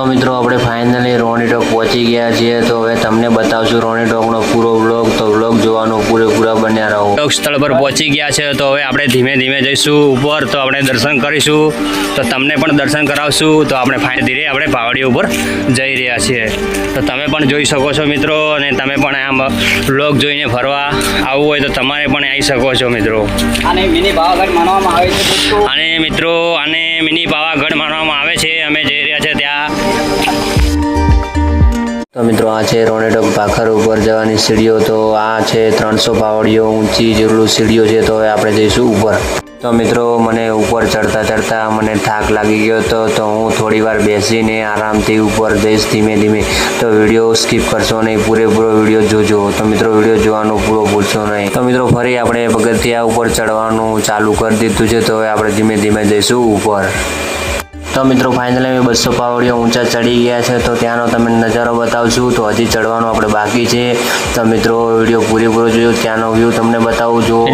તો મિત્રો આપણે ફાઇનલી રોણી ટોક પહોંચી ગયા છીએ. તો હવે તમને બતાવશું રોણી ડોકનો પૂરો વ્લોગ તો વ્લોગ જોવાનો પૂરેપૂરા બન્યા રહો. ટોક સ્થળ પર પહોંચી ગયા છે. તો હવે આપણે ધીમે ધીમે જઈશું ઉપર. તો આપણે દર્શન કરીશું. તો તમને પણ દર્શન કરાવશું. તો આપણે ફાઇન ધીરે આપણે પાવડી ઉપર જઈ રહ્યા છીએ. તો તમે પણ જોઈ શકો છો મિત્રો. અને તમે પણ આમ વ્લોગ જોઈને ફરવા આવવું હોય તો તમારે પણ આવી શકો છો મિત્રો. અને મિની પાવાગઢ માનવામાં આવે છે અને મિત્રો આને મિની પાવાગઢ માનવામાં આવે છે. અમે જઈ રહ્યા છે ત્યાં. તો મિત્રો, આ છે રોનેટોક ટોક ભાખર ઉપર જવાની સીડીઓ. તો આ છે ત્રણસો પાવડીઓ ઊંચી જેટલું સીડીઓ છે, તો આપણે જઈશું ઉપર. તો મિત્રો, મને ઉપર ચડતા ચડતા મને થાક લાગી ગયો હતો, તો હું થોડી વાર બેસીને આરામથી ઉપર જઈશ ધીમે ધીમે. તો વીડિયો સ્કીપ કરશો નહીં, પૂરેપૂરો વીડિયો જોજો. તો મિત્રો, વીડિયો જોવાનું પૂરો ભૂલશો નહીં. તો મિત્રો, ફરી આપણે પગથિયા ઉપર ચડવાનું ચાલુ કરી દીધું છે, તો આપણે ધીમે ધીમે જઈશું ઉપર. તો મિત્રો ફાઇનલી અમે બસો પાવડીઓ ઊંચા ચડી ગયા છે. તો ત્યાંનો તમે નજારો બતાવશું. તો હજી ચડવાનું આપણે બાકી છે. તો મિત્રો વીડિયો પૂરેપૂરો જોયો ત્યાંનો વ્યૂ તમને બતાવું છું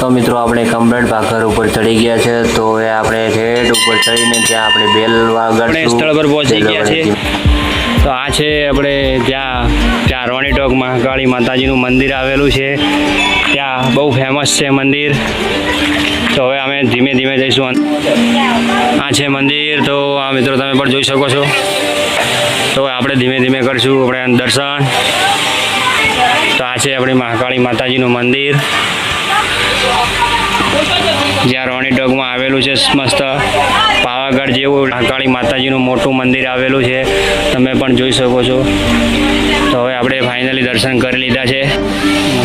તો મિત્રો આપણે કમ્પ્લેટ ભાખર ઉપર ચડી ગયા છે. તો હવે આપણે હેડ ઉપર ચડીને ત્યાં આપણે બેલ વાગડ સ્થળ પર પહોંચી ગયા છે છે આપણે ત્યાં રોણી ટોક મહાકાળી માતાજીનું મંદિર આવેલું છે. ત્યાં બહુ ફેમસ છે મંદિર. તો હવે અમે ધીમે ધીમે જઈશું. આ છે મંદિર. તો આ મિત્રો તમે પણ જોઈ શકો છો. તો આપણે ધીમે ધીમે કરીશું આપણે દર્શન. તો આ છે આપણી મહાકાળી માતાજીનું મંદિર. જ્યાં રોણી ટોકમાં આવેલું છે, મસ્ત પાવાગઢ જેવું ઢાંકાળી માતાજીનું મોટું મંદિર આવેલું છે. તમે પણ જોઈ શકો છો. તો હવે આપણે ફાઇનલી દર્શન કરી લીધા છે.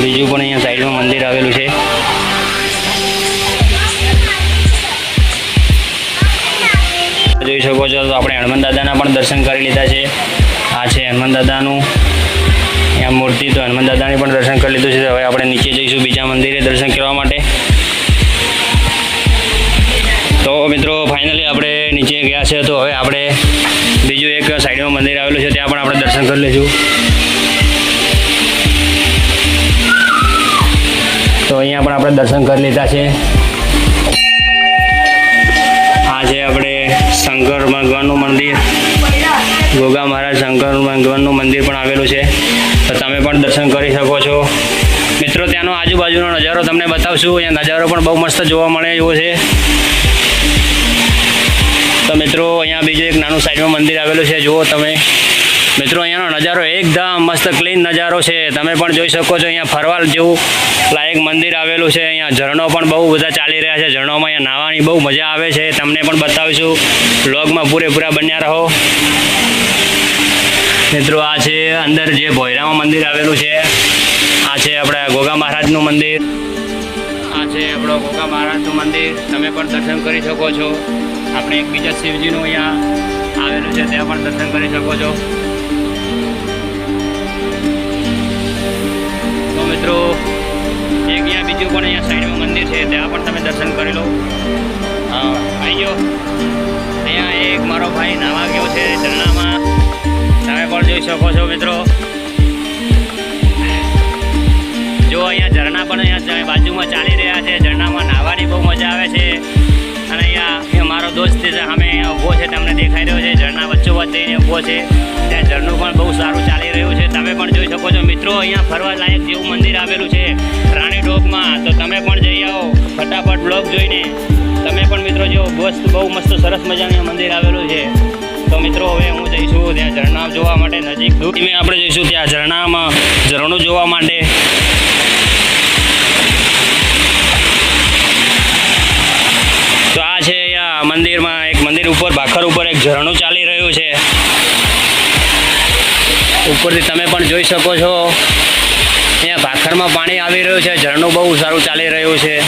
બીજું પણ અહીંયા સાઈડમાં મંદિર આવેલું છે. જોઈ શકો છો તો આપણે હનુમાન દાદાના પણ દર્શન કરી લીધા છે. આ છે હનુમાન દાદાનું. ત્યાં મૂર્તિ તો હનુમાન દાદાની પણ દર્શન કરી લીધું છે. હવે આપણે નીચે જઈશું બીજા મંદિરે દર્શન કરવા માટે. તો મિત્રો ફાઇનલી આપણે નીચે ગયા છે. તો હવે આપણે બીજું એક સાઈડમાં મંદિર આવેલું છે. ત્યાં પણ આપણે દર્શન કરી લઈશું તો અહીંયા પણ આપણે દર્શન કરી લીધા છે. આ છે આપણે શંકર ભગવાનનું મંદિર. ગોગા મહારાજ શંકર ભગવાનનું મંદિર પણ આવેલું છે. તો તમે પણ દર્શન કરી શકો છો. મિત્રો, ત્યાંનો આજુબાજુનો નજારો તમને બતાવશું. અહીંયા નજારો પણ બહુ મસ્ત જોવા મળે એવો છે. તો મિત્રો, અહીંયા બીજું એક નાનું સાઈડમાં મંદિર આવેલું છે. જુઓ તમે. મિત્રો, અહીંયાનો નજારો એકદમ મસ્ત ક્લીન નજારો છે. તમે પણ જોઈ શકો છો, અહીંયા ફરવા જેવું લાયક મંદિર આવેલું છે. અહીંયા ઝરણો પણ બહુ બધા ચાલી રહ્યા છે. ઝરણોમાં અહીંયા નાહવાની બહુ મજા આવે છે. તમને પણ બતાવીશું. બ્લોગમાં પૂરેપૂરા બન્યા રહો. મિત્રો, આ છે અંદર જે ભોયરામાં મંદિર આવેલું છે. આ છે આપણા ગોગા મહારાજનું મંદિર. છે આપણો ગોગા મહારાજનું મંદિર તમે પણ દર્શન કરી શકો છો. આપણે એક બીજા શિવજીનું અહીંયા આવેલું છે, ત્યાં પણ દર્શન કરી શકો છો. તો મિત્રો, એક અહીંયા બીજું પણ અહીંયા સાઈડમાં મંદિર છે, ત્યાં પણ તમે દર્શન કરી લો. હા અહીંયા એક મારો ભાઈ નાવા ગયો છે, ચરણામાં. તમે પણ જોઈ શકો છો, મિત્રો. બાજુમાં ચાલી રહ્યા છે, ઝરણામાં નાહવાની બહુ મજા આવે છે. અને અહીંયા મારો દોસ્ત સામે ઊભો છે, તમને દેખાઈ રહ્યો છે, ઝરણા વચ્ચોવચ્ચ જઈને ઊભો છે. ત્યાં ઝરણું પણ બહુ સારું ચાલી રહ્યું છે. તમે પણ જોઈ શકો છો, મિત્રો, અહીંયા ફરવા લાયક જેવું મંદિર આવેલું છે, રાણી ડોકમાં. તો તમે પણ જઈ આવો, ફટાફટ બ્લોગ જોઈને. તમે પણ મિત્રો જો, મસ્ત, બહુ મસ્ત, સરસ મજાનું મંદિર આવેલું છે. તો મિત્રો, હવે હું જઈશું ત્યાં ઝરણા જોવા માટે નજીક. ધીમે આપણે જઈશું ત્યાં ઝરણામાં, ઝરણું જોવા માટે. ઝરણું ચાલી રહ્યું છે. ઉપરથી તમે પણ જોઈ શકો છો. અહીંયા ભાખરમાં પાણી આવી રહ્યું છે. ઝરણું બહુ સારું ચાલી રહ્યું છે.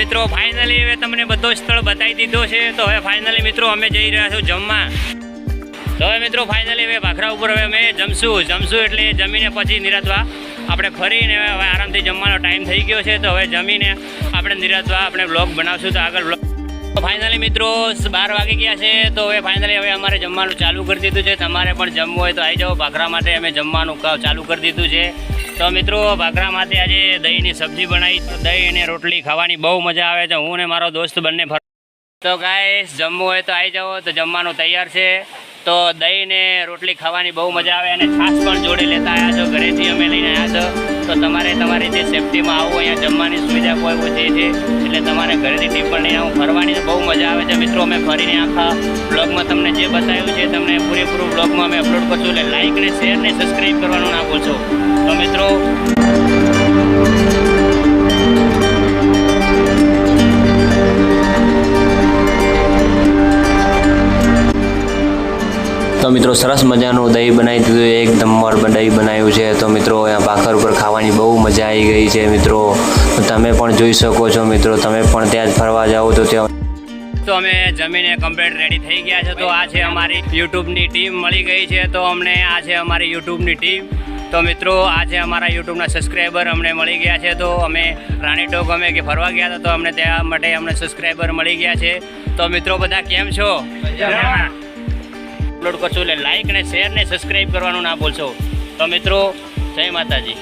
મિત્રો ફાઇનલી હવે તમને બધો સ્થળ બતાવી દીધો છે. તો હવે ફાઇનલી મિત્રો, અમે જઈ રહ્યા છું જમવા. તો હવે મિત્રો ફાઇનલી હવે ભાખરા ઉપર હવે અમે જમશું. જમશું એટલે જમીને પછી નિરાતવા આપણે ફરીને હવે આરામથી જમવાનો ટાઈમ થઈ ગયો છે. તો હવે જમીને આપણે નિરાતવા આપણે બ્લોગ બનાવશું. તો આગળ બ્લોગ ફાઇનલી મિત્રો, બાર વાગી ગયા છે. તો હવે ફાઇનલી હવે અમારે જમવાનું ચાલુ કરી દીધું છે. તમારે પણ જમવું હોય તો આવી જાઓ. ભાખરા માટે અમે જમવાનું ચાલુ કરી દીધું છે. તો મિત્રો, ભાખરામાંથી આજે દહીંની સબ્જી બનાવી. દહીં અને રોટલી ખાવાની બહુ મજા આવે છે. હું ને મારો દોસ્ત બંને ફર તો ગાય જમવું હોય તો આવી જાઓ. તો જમવાનું તૈયાર છે. તો દહીં ને રોટલી ખાવાની બહુ મજા આવે અને છાશ પણ જોડે લેતા આવ્યા છો. ઘરેથી અમે લઈને આવ્યા છો. તો તમારે તમારી જે સેફટીમાં આવું, અહીંયા જમવાની સુવિધા કોઈ ઓછી છે. એટલે તમારે ઘરેથી ટીપ પણ આવું ફરવાની બહુ મજા આવે છે. મિત્રો, અમે ફરીને આખા બ્લોગમાં તમને જે બતાવ્યું છે તમને પૂરેપૂરું બ્લોગમાં અમે અપલોડ કરશું. એટલે લાઇક ને શેર ને સબસ્ક્રાઈબ કરવાનું ના ભૂલશો. તો મિત્રો તો મિત્રો સરસ મજાનું દહીં બનાવી દીધું એક નંબર દહીં બનાવ્યું છે. તો મિત્રો અહીંયા ભાખર ઉપર ખાવાની બહુ મજા આવી ગઈ છે મિત્રો. તમે પણ જોઈ શકો છો મિત્રો. તમે પણ ત્યાં જ ફરવા જાઓ તો ત્યાં તો અમે જમીને કમ્પ્લીટ રેડી થઈ ગયા છે. તો આ છે અમારી યુટ્યુબની ટીમ મળી ગઈ છે. તો અમને આ છે અમારી યુટ્યુબની ટીમ. તો મિત્રો આ છે અમારા યુટ્યુબના સબસ્ક્રાઈબર અમને મળી ગયા છે. તો અમે રાણી ટોક અમે કે ફરવા ગયા હતા તો અમને ત્યાં માટે અમને સબસ્ક્રાઈબર મળી ગયા છે. તો મિત્રો બધા કેમ છો? અપલોડ કરશું એટલે લાઇક અને શેર ને સબસ્ક્રાઈબ કરવાનું ના ભૂલશો. તો મિત્રો, જય માતાજી.